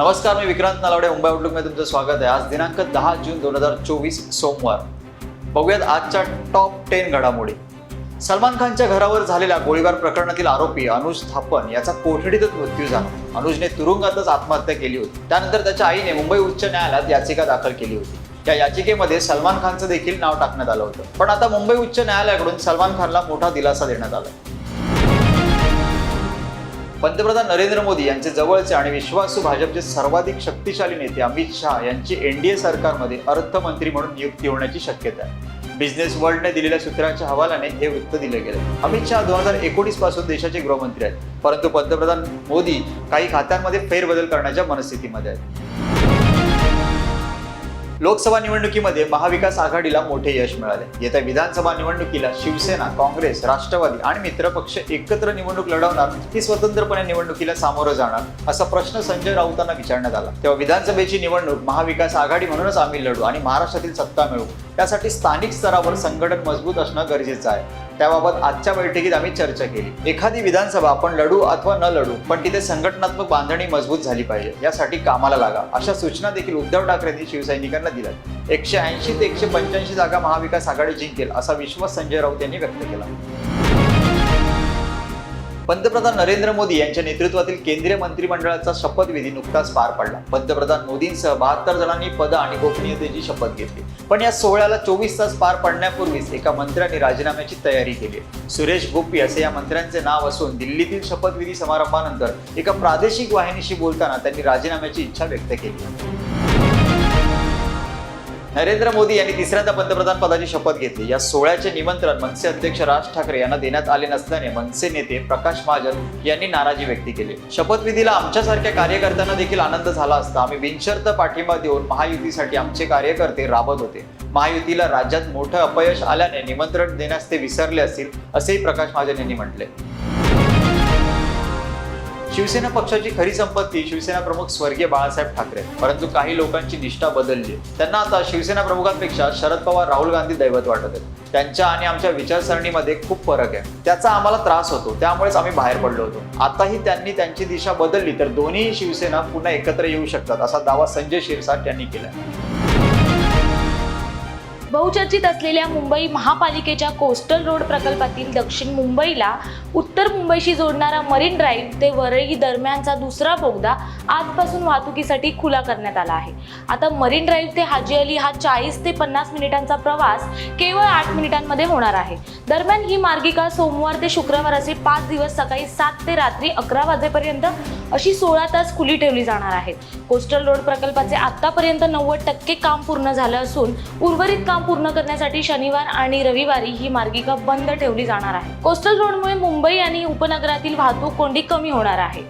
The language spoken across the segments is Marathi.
नमस्कार मी विक्रांत नालवडे मुंबई आउटलुकमध्ये तुमचं स्वागत आहे. आज दिनांक दहा जून दोन हजार चोवीस सोमवार. बघूयात आजच्या टॉप टेन घडामोडी. सलमान खानच्या घरावर झालेल्या गोळीबार प्रकरणातील आरोपी अनुज थापन याचा कोठडीतच मृत्यू झाला. अनुजने तुरुंगातच आत्महत्या केली होती. त्यानंतर त्याच्या आईने मुंबई उच्च न्यायालयात याचिका दाखल केली होती. या याचिकेमध्ये सलमान खानचं देखील नाव टाकण्यात आलं होतं. पण आता मुंबई उच्च न्यायालयाकडून सलमान खानला मोठा दिलासा देण्यात आला. पंतप्रधान नरेंद्र मोदी यांचे जवळचे आणि विश्वासू भाजपचे सर्वाधिक शक्तिशाली नेते अमित शहा यांची एनडीए सरकारमध्ये अर्थमंत्री म्हणून नियुक्ती होण्याची शक्यता आहे. बिझनेस वर्ल्डने दिलेल्या सूत्रांच्या हवालाने हे वृत्त दिले गेले. अमित शहा दोन हजार एकोणीसपासून देशाचे गृहमंत्री आहेत. परंतु पंतप्रधान मोदी काही खात्यांमध्ये फेरबदल करण्याच्या मनस्थितीमध्ये आहेत. लोकसभा निवडणुकीमध्ये महाविकास आघाडीला मोठे यश मिळाले. येत्या विधानसभा निवडणुकीला शिवसेना काँग्रेस राष्ट्रवादी आणि मित्रपक्ष एकत्र निवडणूक लढवणार की स्वतंत्रपणे निवडणुकीला सामोरं जाणार असा प्रश्न संजय राऊतांना विचारण्यात आला. तेव्हा विधानसभेची निवडणूक महाविकास आघाडी म्हणूनच आम्ही लढू आणि महाराष्ट्रातील सत्ता मिळवू. त्यासाठी स्थानिक स्तरावर संघटन मजबूत असणं गरजेचं आहे. त्याबाबत आजच्या बैठकीत आम्ही चर्चा केली. एखादी विधानसभा आपण लढू अथवा न लढू पण तिथे संघटनात्मक बांधणी मजबूत झाली पाहिजे यासाठी कामाला लागा. अशा सूचना देखील उद्धव ठाकरेंनी शिवसैनिकांना दिल्या एकशे ऐंशी ते एकशे पंच्याऐंशी जागा महाविकास आघाडी जिंकेल असा विश्वास संजय राऊत यांनी व्यक्त केला. पंतप्रधान नरेंद्र मोदी यांच्या नेतृत्वातील केंद्रीय मंत्रिमंडळाचा शपथविधी नुकताच पार पडला. पंतप्रधान मोदींसह बहात्तर जणांनी पद आणि गोपनीयतेची शपथ घेतली. पण या सोहळ्याला चोवीस तास पार पडण्यापूर्वीच एका मंत्र्यांनी राजीनाम्याची तयारी केली सुरेश गोपी असे या मंत्र्यांचे नाव असून दिल्लीतील शपथविधी समारंभानंतर एका प्रादेशिक वाहिनीशी बोलताना त्यांनी राजीनाम्याची इच्छा व्यक्त केली नरेंद्र मोदी यांनी तिसऱ्यांदा पंतप्रधान पदाची शपथ घेतली. या सोहळ्याचे निमंत्रण मनसे अध्यक्ष राज ठाकरे यांना देण्यात आले नसल्याने मनसे नेते प्रकाश महाजन यांनी नाराजी व्यक्त केली. शपथविधीला आमच्यासारख्या कार्यकर्त्यांना देखील आनंद झाला असता आम्ही बिनशर्त पाठिंबा देऊन महायुतीसाठी आमचे कार्यकर्ते राबत होते. महायुतीला राज्यात मोठं अपयश आल्याने निमंत्रण देण्यास ते विसरले असतील असेही प्रकाश महाजन यांनी म्हटले. शिवसेना पक्षाची खरी संपत्ती शिवसेना प्रमुख स्वर्गीय बाळासाहेब ठाकरे. परंतु काही लोकांची निष्ठा बदलली. त्यांना आता शिवसेना प्रमुखांपेक्षा शरद पवार राहुल गांधी दैवत वाटत आहेत. त्यांच्या आणि आमच्या विचारसरणीमध्ये खूप फरक आहे. त्याचा आम्हाला त्रास होतो. त्यामुळेच आम्ही बाहेर पडलो होतो. आताही त्यांनी त्यांची दिशा बदलली तर दोन्ही शिवसेना पुन्हा एकत्र येऊ शकतात असा दावा संजय शिरसाट यांनी केला बहुचर्चित असलेल्या मुंबई महापालिकेच्या कोस्टल रोड प्रकल्पातील दक्षिण मुंबईला उत्तर मुंबईशी जोडणारा मरीन ड्राईव्ह ते वरळी दरम्यानचा दुसरा बोगदा आजपासून वाहतुकीसाठी खुला करण्यात आला आहे. आता मरीन ड्राईव्ह ते हाजी अली हा चाळीस ते पन्नास मिनिटांचा प्रवास केवळ आठ मिनिटांमध्ये होणार आहे. दरम्यान ही मार्गिका सोमवार ते शुक्रवार असे पाच दिवस सकाळी सात ते रात्री अकरा वाजेपर्यंत अशी सोळा तास खुली ठेवली जाणार आहेत कोस्टल रोड प्रकल्पाचे आतापर्यंत नव्वद टक्के काम पूर्ण झालं असून उर्वरित काम पूर्ण करण्यासाठी शनिवार आणि रविवारी ही मार्गिका बंद ठेवली जाणार आहे. कोस्टल रोडमुळे मुंबई मुंबई आणि उपनगरातील वाहतूक कोंडी कमी होणार आहे.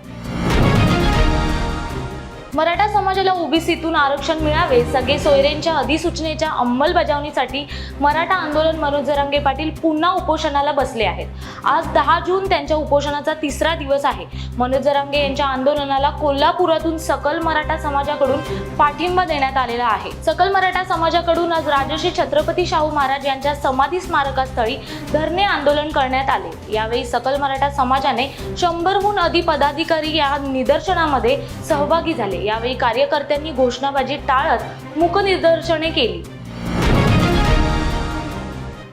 मराठा समाजाला ओबीसीतून आरक्षण मिळावे सगळे सोयरेंच्या अधिसूचनेच्या अंमलबजावणीसाठी मराठा आंदोलन मनोज जरांगे पाटील पुन्हा उपोषणाला बसले आहेत. आज दहा जून त्यांच्या उपोषणाचा तिसरा दिवस आहे. मनोज जरांगे यांच्या आंदोलनाला कोल्हापुरातून सकल मराठा समाजाकडून पाठिंबा देण्यात आलेला आहे. सकल मराठा समाजाकडून आज राजश्री छत्रपती शाहू महाराज यांच्या समाधी स्मारकास्थळी धरणे आंदोलन करण्यात आले. यावेळी सकल मराठा समाजाने शंभरहून अधिक पदाधिकारी या निदर्शनामध्ये सहभागी झाले. यावेळी कार्यकर्त्यांनी घोषणाबाजी टाळत मुकनिदर्शने केली.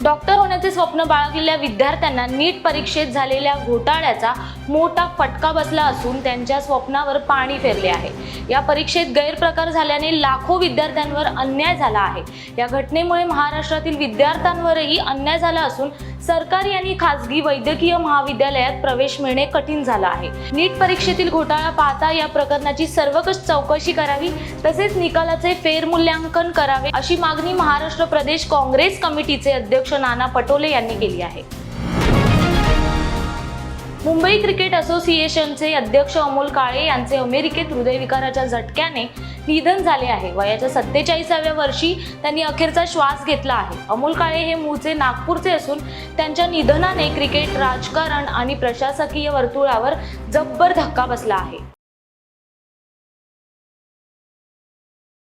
डॉक्टर होण्याचे स्वप्न बाळगलेल्या विद्यार्थ्यांना नीट परीक्षेत झालेल्या घोटाळ्याचा मोठा फटका बसला असून त्यांच्या स्वप्नावर पाणी फेरले आहे. या परीक्षेत गैरप्रकार झाल्याने लाखो विद्यार्थ्यांवर अन्याय झाला आहे. या घटनेमुळे महाराष्ट्रातील विद्यार्थ्यांवरही अन्याय झाला असून सरकारी आणि खासगी वैद्यकीय महाविद्यालयात प्रवेश मिळणे कठीण झालं आहे. नीट परीक्षेतील घोटाळा पाहता या प्रकरणाची सर्वकष चौकशी करावी तसेच निकालाचे फेरमूल्यांकन करावे अशी मागणी महाराष्ट्र प्रदेश काँग्रेस कमिटीचे अध्यक्ष अध्यक्ष नाना पटोले यांनी केली आहे. मुंबई क्रिकेट असोसिएशनचे अध्यक्ष अमोल काळे यांचे अमेरिकेत हृदयविकाराच्या झटक्याने निधन झाले आहे. वयाच्या सत्तेचाळीसाव्या वर्षी त्यांनी अखेरचा श्वास घेतला आहे. अमोल काळे हे मूळचे नागपूरचे असून त्यांच्या निधनाने क्रिकेट राजकारण आणि प्रशासकीय वर्तुळावर जब्बर धक्का बसला आहे.